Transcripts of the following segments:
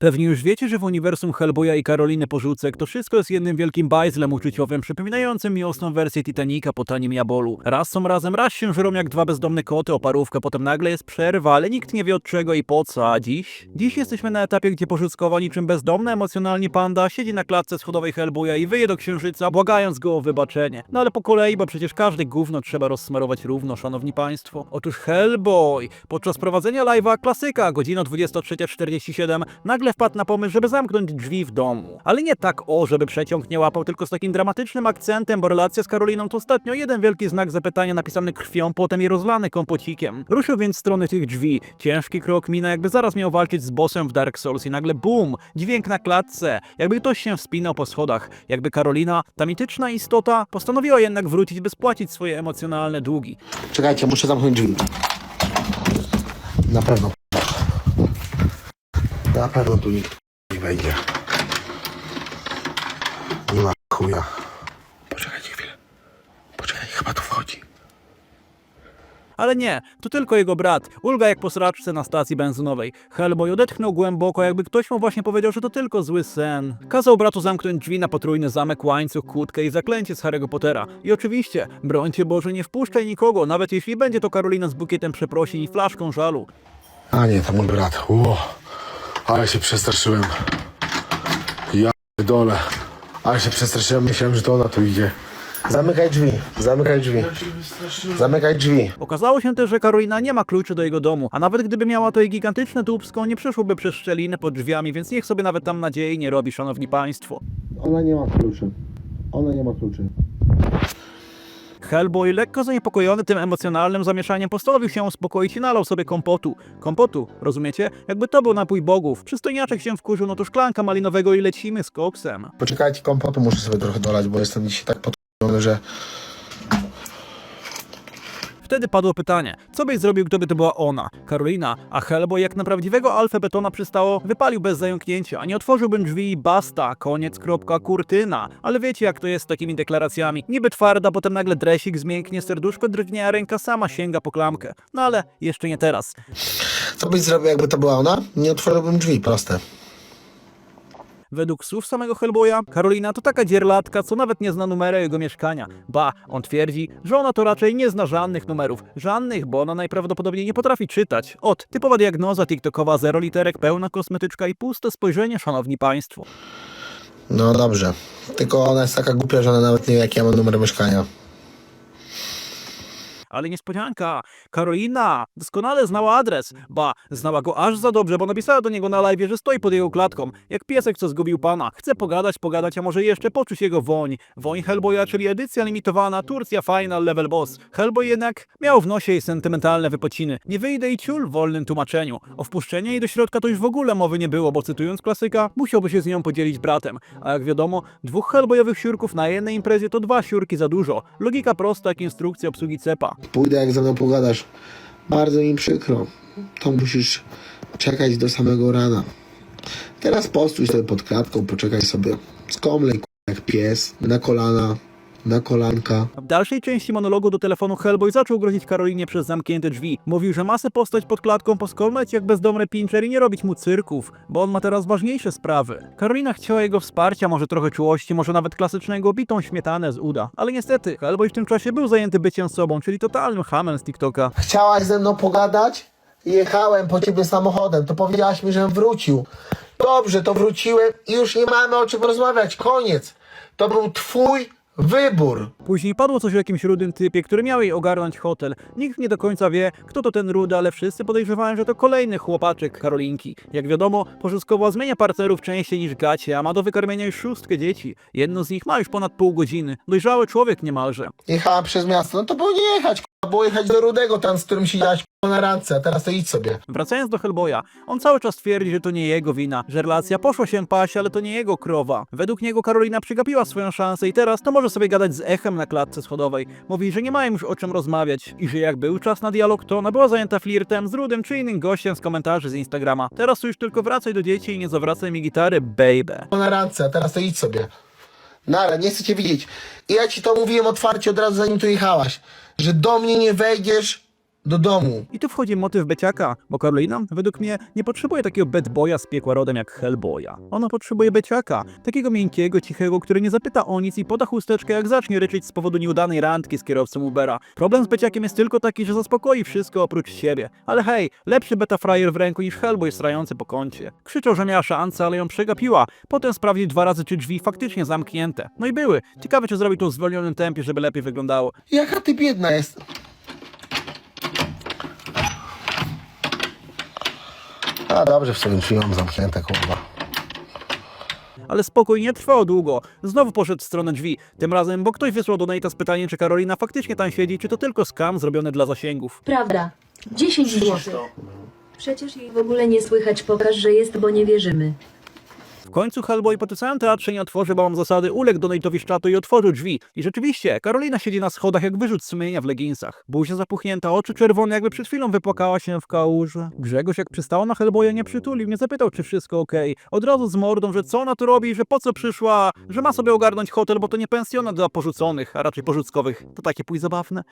Pewnie już wiecie, że w uniwersum Hellboya i Karoliny Porzucek to wszystko jest jednym wielkim bajzlem uczuciowym, przypominającym miłosną wersję Titanica po tanim jabolu. Raz są razem, raz się żrą jak dwa bezdomne koty o parówkę, potem nagle jest przerwa, ale nikt nie wie od czego i po co, a dziś? Dziś jesteśmy na etapie, gdzie Porzuckowa niczym bezdomna, emocjonalnie panda siedzi na klatce schodowej Hellboya i wyje do księżyca, błagając go o wybaczenie. No ale po kolei, bo przecież każde gówno trzeba rozsmarować równo, szanowni państwo. Otóż Hellboy, podczas prowadzenia live'a klasyka, godzina 23.47, nagle wpadł na pomysł, żeby zamknąć drzwi w domu. Ale nie tak o, żeby przeciąg nie łapał, tylko z takim dramatycznym akcentem, bo relacja z Karoliną to ostatnio jeden wielki znak zapytania napisany krwią, potem i rozlany kompocikiem. Ruszył więc w stronę tych drzwi. Ciężki krok mina, jakby zaraz miał walczyć z bossem w Dark Souls i nagle BUM! Dźwięk na klatce, jakby ktoś się wspinał po schodach, jakby Karolina, ta mityczna istota, postanowiła jednak wrócić, by spłacić swoje emocjonalne długi. Czekajcie, muszę zamknąć drzwi. Na pewno. Na pewno tu nikt nie wejdzie. Nie ma chuja. Poczekajcie chwilę. Poczekaj, chyba tu wchodzi. Ale nie, to tylko jego brat, ulga jak po sraczce na stacji benzynowej. Hellboy odetchnął głęboko, jakby ktoś mu właśnie powiedział, że to tylko zły sen. Kazał bratu zamknąć drzwi na potrójny zamek, łańcuch, kłódkę i zaklęcie z Harry'ego Pottera. I oczywiście, brońcie Boże, nie wpuszczaj nikogo, nawet jeśli będzie to Karolina z bukietem przeprosin i flaszką żalu. A nie, to mój brat. Ło. Ale się przestraszyłem. Ja dole. Ale się przestraszyłem, myślałem, że to ona tu idzie. Zamykaj drzwi, zamykaj drzwi. Zamykaj drzwi. Okazało się też, że Karolina nie ma kluczy do jego domu, a nawet gdyby miała to jej gigantyczne dupsko, nie przeszłoby przez szczelinę pod drzwiami, więc niech sobie nawet tam nadziei nie robi, szanowni państwo. Ona nie ma kluczy. Ona nie ma kluczy. Hellboy, lekko zaniepokojony tym emocjonalnym zamieszaniem, postanowił się uspokoić i nalał sobie kompotu. Kompotu, rozumiecie? Jakby to był napój bogów. Przystojniaczek się wkurzył, no to szklanka malinowego i lecimy z koksem. Poczekajcie, kompotu muszę sobie trochę dolać, bo jestem dzisiaj tak podkurzony, że... Wtedy padło pytanie, co byś zrobił, gdyby to była ona, Karolina, a Hellboy jak na prawdziwego alfę betona przystało, wypalił bez zająknięcia, a nie otworzyłbym drzwi i basta, koniec, kropka, kurtyna. Ale wiecie jak to jest z takimi deklaracjami. Niby twarda, potem nagle dresik zmięknie, serduszko drgnie, a ręka sama sięga po klamkę. No ale jeszcze nie teraz. Co byś zrobił, jakby to była ona? Nie otworzyłbym drzwi, proste. Według słów samego Hellboya, Karolina to taka dzierlatka, co nawet nie zna numeru jego mieszkania. Ba, on twierdzi, że ona to raczej nie zna żadnych numerów. Żadnych, bo ona najprawdopodobniej nie potrafi czytać. Ot, typowa diagnoza TikTokowa, zero literek, pełna kosmetyczka i puste spojrzenie, szanowni państwo. No dobrze. Tylko ona jest taka głupia, że ona nawet nie wie, jaki ja mam numer mieszkania. Ale niespodzianka, Karolina doskonale znała adres. Ba, znała go aż za dobrze, bo napisała do niego na live, że stoi pod jego klatką, jak piesek, co zgubił pana. Chce pogadać, pogadać, a może jeszcze poczuć jego woń. Woń Hellboya, czyli edycja limitowana, Turcja Final Level Boss. Hellboy jednak miał w nosie jej sentymentalne wypociny. Nie wyjdę i ciul w wolnym tłumaczeniu. O wpuszczenie jej do środka to już w ogóle mowy nie było, bo cytując klasyka, musiałby się z nią podzielić bratem. A jak wiadomo, dwóch Hellboyowych siurków na jednej imprezie to dwa siurki za dużo. Logika prosta jak instrukcja obsługi cepa. Pójdę, jak ze mną pogadasz. Bardzo mi przykro. To musisz czekać do samego rana. Teraz postój sobie pod klatką, poczekaj sobie. Skomlej, jak pies. Na kolana, na kolanka. W dalszej części monologu do telefonu Hellboy zaczął grozić Karolinie przez zamknięte drzwi. Mówił, że ma se postać pod klatką, poskomleć jak bezdomny pincher i nie robić mu cyrków, bo on ma teraz ważniejsze sprawy. Karolina chciała jego wsparcia, może trochę czułości, może nawet klasycznego bitą śmietanę z uda. Ale niestety, Hellboy w tym czasie był zajęty byciem sobą, czyli totalnym hamem z TikToka. Chciałaś ze mną pogadać? Jechałem po ciebie samochodem, to powiedziałaś mi, żebym wrócił. Dobrze, to wróciłem i już nie mamy o czym rozmawiać. Koniec. To był twój wybór. Później padło coś o jakimś rudym typie, który miał jej ogarnąć hotel. Nikt nie do końca wie, kto to ten rudy, ale wszyscy podejrzewają, że to kolejny chłopaczek Karolinki. Jak wiadomo, Porzuskowa zmienia partnerów częściej niż gacie, a ma do wykarmienia już szóstkę dzieci. Jedno z nich ma już ponad pół godziny. Dojrzały człowiek niemalże. Jechała przez miasto. No to było nie jechać, było jechać do Rudego tam, z którym siedziałaś k***a, na randce, a teraz to idź sobie. Wracając do Hellboya, on cały czas twierdzi, że to nie jego wina, że relacja poszła się paść, ale to nie jego krowa. Według niego Karolina przegapiła swoją szansę i teraz to może sobie gadać z echem na klatce schodowej. Mówi, że nie mają już o czym rozmawiać i że jak był czas na dialog, to ona była zajęta flirtem z Rudym czy innym gościem z komentarzy z Instagrama. Teraz już tylko wracaj do dzieci i nie zawracaj mi gitary, baby. na randce, a teraz to idź sobie. No ale nie chcę cię widzieć. I ja ci to mówiłem otwarcie od razu zanim tu jechałaś, że do mnie nie wejdziesz do domu. I tu wchodzi motyw beciaka, bo Karolina, według mnie, nie potrzebuje takiego bad boya z piekła rodem jak Hellboya. Ona potrzebuje beciaka, takiego miękkiego, cichego, który nie zapyta o nic i poda chusteczkę jak zacznie ryczyć z powodu nieudanej randki z kierowcą Ubera. Problem z beciakiem jest tylko taki, że zaspokoi wszystko oprócz siebie. Ale hej, lepszy beta frajer w ręku niż Hellboy strający po kącie. Krzyczał, że miała szansę, ale ją przegapiła. Potem sprawdził dwa razy, czy drzwi faktycznie zamknięte. No i były. Ciekawe, czy zrobił to w zwolnionym tempie, żeby lepiej wyglądało. Jaka ty biedna jest. A dobrze, w sumie drzwi mam zamknięte, kurwa. Ale spokój nie trwało długo. Znowu poszedł w stronę drzwi. Tym razem, bo ktoś wysłał do Nate'a z pytaniem, czy Karolina faktycznie tam siedzi, czy to tylko skam zrobiony dla zasięgów. Prawda. 10 złotych. Przecież jej w ogóle nie słychać, pokaż, że jest, bo nie wierzymy. W końcu Hellboy po tym samym teatrze nie otworzy, bo mam zasady, uległ do Nate'owi z czatu i otworzył drzwi. I rzeczywiście, Karolina siedzi na schodach jak wyrzut sumienia w leginsach. Buzia zapuchnięta, oczy czerwone, jakby przed chwilą wypłakała się w kałuży. Grzegorz jak przystało na Hellboya nie przytulił, nie zapytał, czy wszystko okej. Od razu z mordą, że co ona tu robi, że po co przyszła, że ma sobie ogarnąć hotel, bo to nie pensjonat dla porzuconych, a raczej porzuckowych. To takie pój zabawne.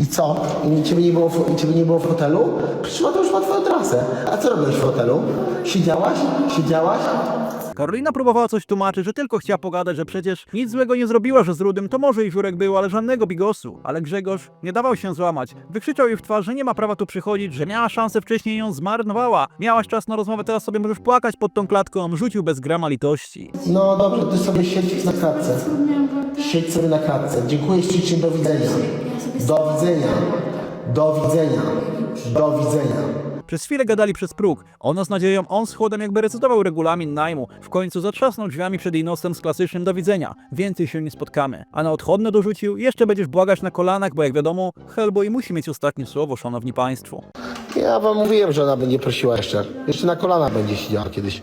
I co? I ciebie nie było w, i ciebie nie było w hotelu? Przecież to już ma twoją trasę. A co robiłeś w hotelu? Siedziałaś? Siedziałaś? Karolina próbowała coś tłumaczyć, że tylko chciała pogadać, że przecież nic złego nie zrobiła, że z Rudym to może i żurek był, ale żadnego bigosu. Ale Grzegorz nie dawał się złamać. Wykrzyczał jej w twarz, że nie ma prawa tu przychodzić, że miała szansę wcześniej i ją zmarnowała. Miałaś czas na rozmowę, teraz sobie możesz płakać pod tą klatką. Rzucił bez grama litości. No dobrze, ty sobie siedź na klatce. Siedź sobie na klatce. Dziękuję ślicznie, do widzenia. Do widzenia. Do widzenia. Do widzenia. Przez chwilę gadali przez próg. Ona z nadzieją, on z chłodem jakby recytował regulamin najmu. W końcu zatrzasnął drzwiami przed jej nosem z klasycznym do widzenia. Więcej się nie spotkamy. A na odchodne dorzucił, jeszcze będziesz błagać na kolanach, bo jak wiadomo, Hellboy musi mieć ostatnie słowo, szanowni państwo. Ja wam mówiłem, że ona będzie prosiła jeszcze. Jeszcze na kolana będzie siedziała kiedyś.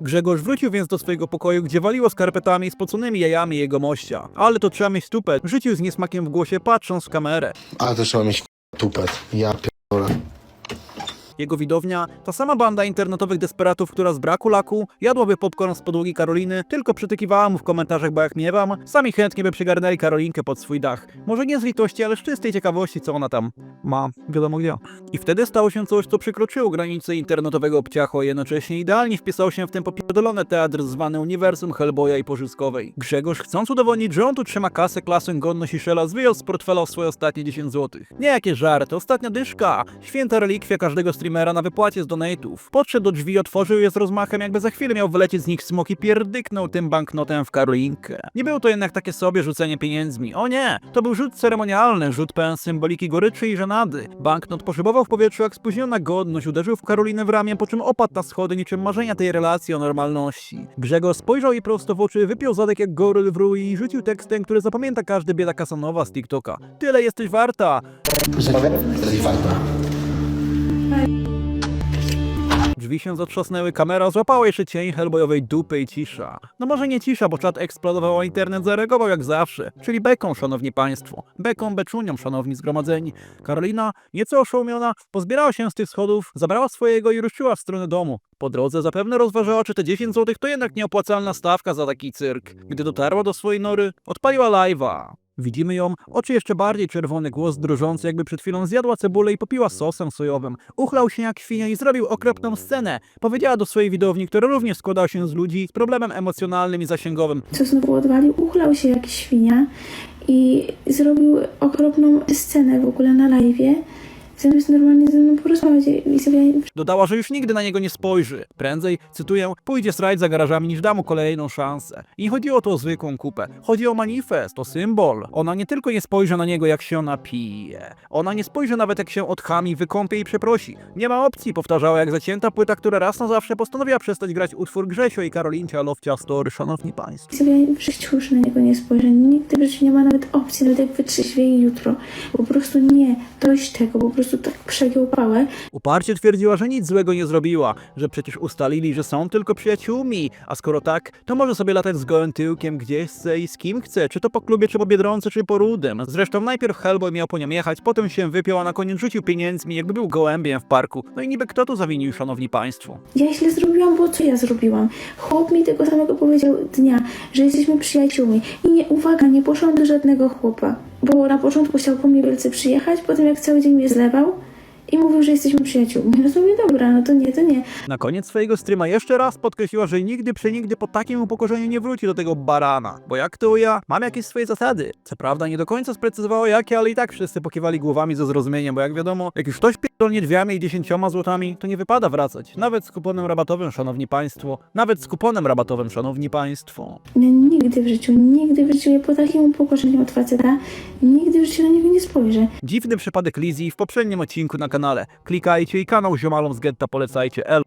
Grzegorz wrócił więc do swojego pokoju, gdzie waliło skarpetami i spoconymi jajami jego mościa. Ale to trzeba mieć stupę. Rzucił z niesmakiem w głosie, patrząc w kamerę. Ale to trzeba mieć tupet. Ja pierdolę. Jego widownia, ta sama banda internetowych desperatów, która z braku laku jadłaby popcorn z podłogi Karoliny, tylko przytykiwała mu w komentarzach, bo jak miewam, sami chętnie by przygarnęli Karolinkę pod swój dach. Może nie z litości, ale z czystej ciekawości, co ona tam ma, wiadomo gdzie. I wtedy stało się coś, co przekroczyło granice internetowego obciachu, a jednocześnie idealnie wpisał się w ten popierdolony teatr zwany uniwersum Hellboya i Pożyskowej. Grzegorz, chcąc udowodnić, że on tu trzyma kasę klasę godność Shella, wyjął z portfela swoje ostatnie 10 zł. Nie jakie żarty, ostatnia dyszka. Święta relikwia każdego streamera na wypłacie z donate'ów. Podszedł do drzwi, otworzył je z rozmachem, jakby za chwilę miał wylecieć z nich smok i pierdyknął tym banknotem w Karolinkę. Nie było to jednak takie sobie rzucenie pieniędzmi. O nie! To był rzut ceremonialny, rzut pełen symboliki goryczy i żenady. Banknot poszybował w powietrzu jak spóźniona godność, uderzył w Karolinę w ramię, po czym opadł na schody niczym marzenia tej relacji o normalności. Grzegorz spojrzał jej prosto w oczy, wypiął zadek jak goryl w rui i rzucił tekstem, który zapamięta każdy bieda Kasanowa z TikToka. Tyle jesteś warta! Jesteś warta. Drzwi się zatrzasnęły, kamera złapała jeszcze cień Hellboyowej dupy i cisza. No może nie cisza, bo czat eksplodował, a internet zareagował jak zawsze. Czyli beką, szanowni państwo. Beką, beczunią, szanowni zgromadzeni. Karolina, nieco oszołomiona, pozbierała się z tych schodów, zabrała swojego i ruszyła w stronę domu. Po drodze zapewne rozważała, czy te 10 zł to jednak nieopłacalna stawka za taki cyrk. Gdy dotarła do swojej nory, odpaliła live'a. Widzimy ją, oczy jeszcze bardziej czerwone, głos drżący, jakby przed chwilą zjadła cebulę i popiła sosem sojowym. Uchlał się jak świnia i zrobił okropną scenę. Powiedziała do swojej widowni, która również składała się z ludzi z problemem emocjonalnym i zasięgowym. co znowu odwalił, uchlał się jak świnia i zrobił okropną scenę w ogóle na live'ie, zamiast normalnie ze mną porozmawiać i sobie Dodała, że już nigdy na niego nie spojrzy. Prędzej, cytuję, pójdzie strajd za garażami niż da mu kolejną szansę. I nie chodziło tu o zwykłą kupę. Chodzi o manifest, o symbol. Ona nie tylko nie spojrzy na niego jak się napije. Ona nie spojrzy nawet jak się odchami, wykąpie i przeprosi. Nie ma opcji, powtarzała jak zacięta płyta, która raz na zawsze postanowiła przestać grać utwór Grzesio i Karolincia Lofcia Story, szanowni państwo. sobie w życiu już na niego nie spojrzę. Nigdy w życiu nie ma nawet opcji, nawet jak wytrzeźwieje jutro. Po prostu nie, dość tego, po prostu prostu tak przegiął pałę. Uparcie twierdziła, że nic złego nie zrobiła, że przecież ustalili, że są tylko przyjaciółmi, a skoro tak, to może sobie latać z gołym tyłkiem gdzie chce i z kim chce, czy to po klubie, czy po Biedronce, czy po Rudym. Zresztą najpierw Hellboy miał po nią jechać, potem się wypiął, a na koniec rzucił pieniędzmi, jakby był gołębiem w parku. No i niby kto tu zawinił, szanowni państwo? Ja źle zrobiłam, bo co ja zrobiłam? Chłop mi tego samego powiedział dnia, że jesteśmy przyjaciółmi. I nie, uwaga, nie poszłam do żadnego chłopa. Bo na początku chciał po mnie wielce przyjechać, potem jak cały dzień mnie zlewał i mówił, że jesteśmy przyjaciółmi. No to mówię, dobra, no to nie, to nie. Na koniec swojego streama jeszcze raz podkreśliła, że nigdy przenigdy po takim upokorzeniu nie wróci do tego barana. Bo jak to ja, mam jakieś swoje zasady. Co prawda nie do końca sprecyzowała jakie, ale i tak wszyscy pokiwali głowami ze zrozumieniem, bo jak wiadomo, jak już ktoś pierdolnie drzwiami i dziesięcioma złotami, to nie wypada wracać. Nawet z kuponem rabatowym, szanowni państwo. Nawet z kuponem rabatowym, szanowni państwo. Ja nigdy w życiu, nigdy w życiu nie po takim upokorzeniu od faceta, nigdy w życiu na niego nie spojrzę. Dziwny przypadek Lizzy w poprzednim odcinku na kanale. Klikajcie i kanał ziomalom z getta polecajcie. El